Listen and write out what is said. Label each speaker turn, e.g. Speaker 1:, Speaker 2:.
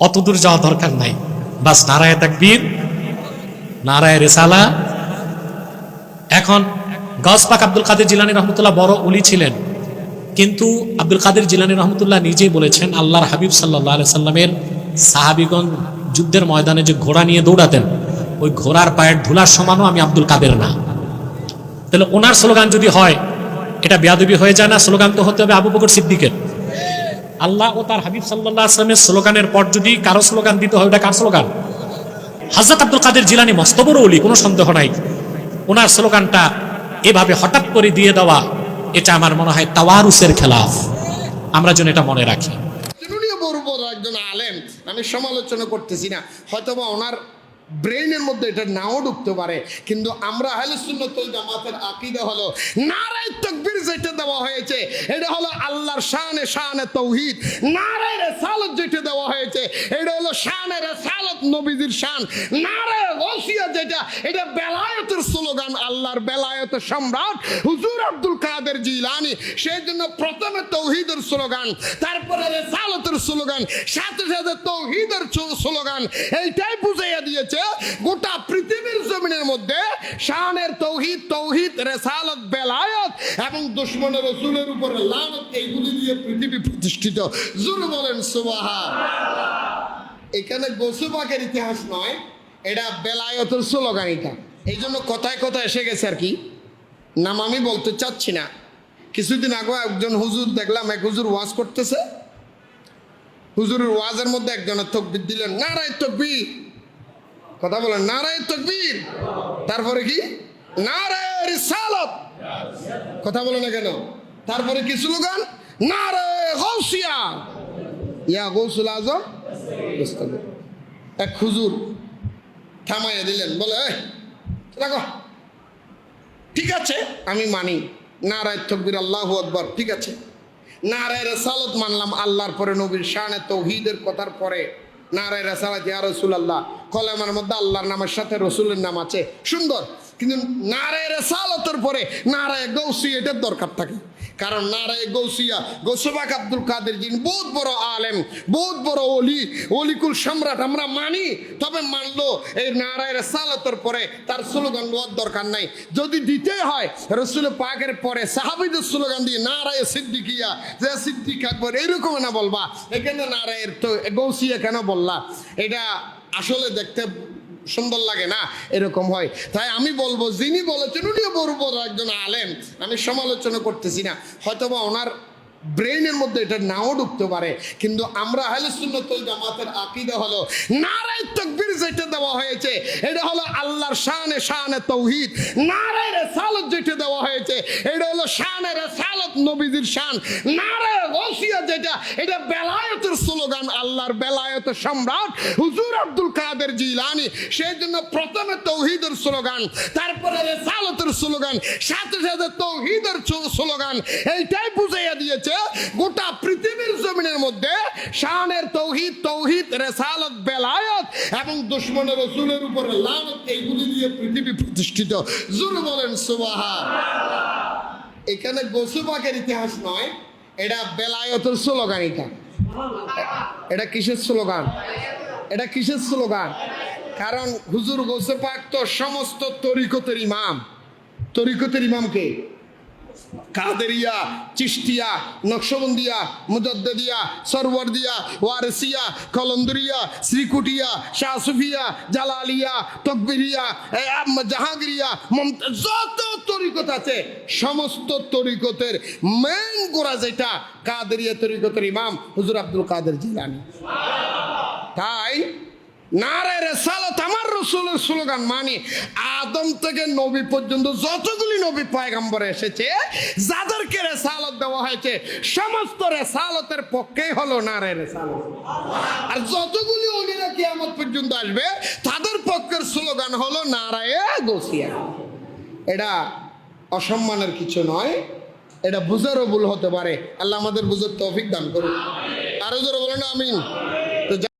Speaker 1: অত দূর যাওয়া দরকার নাই। বাস নারায় তাকবীর, নারায় রেসালা। এখন গসপাক আব্দুল কাদের জিলানি রহমতুল্লাহ বড় উলি ছিলেন। কিন্তু আব্দুল কাদের জিলানি রহমতুল্লাহ নিজেই বলেছেন, আল্লাহর হাবিব সাল্লাহ সাল্লামের সাহাবিগণ যুদ্ধের ময়দানে যে ঘোড়া নিয়ে দৌড়াতেন, ওই ঘোড়ার পায়ের ধুলার সমানও আমি আব্দুল কাদের না। তাহলে ওনার স্লোগান যদি হয়, এটা বেয়াদবি হয়ে যায় না? স্লোগান তো হতে হবে আবু বকর সিদ্দিকের। আল্লাহ ও তার হাবিব সাল্লাহ আসলামের স্লোগানের পর যদি কারও স্লোগান দিতে হয়, ওটা কার স্লোগান? হাজরত আব্দুল কাদের জিলানি মস্ত বড় অলি কোনো সন্দেহ নাই। ওনার স্লোগানটা এভাবে হঠাৎ করে দিয়ে দেওয়া, এটা আমার মনে হয় তাওয়ারুসের খেলাফ। আমরা যেন এটা মনে রাখি।
Speaker 2: একজন আলেম, আমি সমালোচনা করতেছি না। হয়তোবা ওনার ব্রেইনের মধ্যে এটা নাও ঢুকতে পারে। কিন্তু আমরা আহলে সুন্নাতুল জামাতের আকিদা হলো নারায় তকবির যেটা দেওয়া হয়েছে, এটা হলো আল্লাহর শানে শানে তৌহিদ। নারায় রেসালত যেটা দেওয়া হয়েছে, এটা হলো শানে রেসালত নবীজির শান। নারায়ে গৌসিয়া যেটা, এটা বেলায়েতের স্লোগান, আল্লাহর বেলায়েতের সম্রাট হুজুর আব্দুল কাদের জিলানি। সেই জন্য প্রথমে তৌহিদের স্লোগান, তারপরে রেসালতের স্লোগান, সাথে সাথে তৌহিদের স্লোগান। এইটাই বুঝাইয়া দিয়েছে, গোটা পৃথিবীর জমিনের মধ্যে শানের তৌহিদ তৌহিদ, রেসালত, বেলায়ত এবং দুশ্মনের রসুলের উপরে লানত, এইগুলি দিয়ে পৃথিবী প্রতিষ্ঠিত। জুর বলেন সুবাহা এখানে গোসুবাকের ইতিহাস নয় এটা বেলায়তের স্লোগান এটা। এই জন্য কথায় কথায় এসে গেছে আর কি। নাম আমি বলতে চাচ্ছি না। কিছুদিন আগে একজন হুজুর দেখলাম, এক হুজুর ওয়াজ করতেছে। হুজুরের ওয়াজের মধ্যে একজনের তকবির দিলেন, নারায় তকবির। কথা বলেন, নারায় তকবির। তারপরে কি? নারায় রিসালত। কথা বলে না কেন? তারপরে কি স্লোগান? নারায় গৌসিয়া ইয়া গৌসুল আজম। এক হুজুর থামাইয়া দিলেন, বলে দেখো ঠিক আছে, আমি মানি। নারায় থকবির আল্লাহ আকবর। ঠিক আছে। নারায় রেসালত মানলাম আল্লাহর পরে, নবীর শানে তৌহিদের কথার পরে। নারায় রেসালাত ইয়া রসুল আল্লাহ কলেমার মধ্যে আল্লাহর নামের সাথে রসুলের নাম আছে। সুন্দর। কিন্তু নারায় রেসালতের পরে নারায় গৌসি এটার দরকার থাকে। কারণ নারায় গৌসিয়া, গৌসবাক আব্দুল কাদের যিনি বহুত বড় আলেম, বহুত বড় অলি অলিকুল সম্রাট আমরা মানি, তবে মানলো এই নারায় রেসালতের পরে তার স্লোগান দেওয়ার দরকার নাই। যদি দিতে হয় রসুল পাকের পরে সাহাবিদের স্লোগান দিয়ে নারায় সিদ্দিকিয়া, যে সিদ্দিক আকবর এইরকম না বলবা, এখানে নারায়ের তো গৌসিয়া কেন বললা? এটা আসলে দেখতে সুন্দর লাগে না? এরকম হয়। তাই আমি বলব, যিনি বলেছেন, উনিও বড় বড় একজন আলেম। আমি সমালোচনা করতেছি না। হয়তোবা ওনার ব্রেইনের মধ্যে এটা নাও ঢুকতে পারে। কিন্তু আমরা আহলে সুন্নতুল জামাতের আকিদা হলো, নারায় তকবির যেটা দেওয়া হয়েছে, এটা হলো আল্লাহর শানে শানে তৌহিদ। নারায়ে রিসালাত যেটা দেওয়া হয়েছে, এটা হলো শানে রিসালাত নবীজির শান। নারায়ে গৌসিয়া যেটা, এটা বেলায়েতের স্লোগান, আল্লাহর বেলায়েতের সম্রাট হুজুর আব্দুল কাদের জিলানি। সেই জন্য প্রথমে তৌহিদের স্লোগান, তারপরে রেসালতের স্লোগান, সাথে সাথে তৌহিদের স্লোগান। এইটাই বুঝাইয়া দিয়েছে গোটা পৃথিবীর জমিনের মধ্যে শানের তৌহিদ তৌহিদ, রেসালত, বেলায়ত এবং দুশ্মনের রসুলের উপরে লানত এইগুলি দিয়ে পৃথিবী প্রতিষ্ঠিত। জুর বলেন সুবাহা এখানে গোসুবাকের ইতিহাস নয়, এটা বেলায়তের স্লোগান এটা। এটা কিসের স্লোগান? এটা কিসের স্লোগান? কারণ হুজুর গোসে পাক তো সমস্ত তরিকতের ইমাম। তরিকতের ইমামকে কাদেরিয়া চিস্তিয়া নকশবন্দিয়া মুজদ্দিয়া সরওয়ারদিয়া, ওয়ারসিয়া, কলন্দরিয়া, শ্রীকুটিয়া, শাহসুফিয়া, জালালিয়া, তকবিরিয়া জাহাঙ্গীরিয়া, মমতা যত তরিকত আছে, সমস্ত তরিকতের মেন গোড়া যেটা, কাদেরিয়া তরিকতের ইমাম হুজুর আব্দুল কাদের জিলানি। তাই নারে রেসালত আমার স্লোগান মানি। আদম থেকে নবী পর্যন্ত যতগুলি নবী পয়গম্বর এসেছে, যাদেরকে রেসালত দেওয়া হয়েছে, সমস্ত রেসালতের পক্ষেই হলো নারে রেসালত। আর যতগুলি অলিরা কিয়ামত পর্যন্ত আসবে, তাদের পক্ষের স্লোগান হলো নারায়ে গোসিয়া। এটা অসম্মানের কিছু নয়, এটা বুঝারও ভুল হতে পারে। আল্লাহ আমাদের বুঝার তৌফিক দান করুন আরও জোরে বলেন, আমিন। তো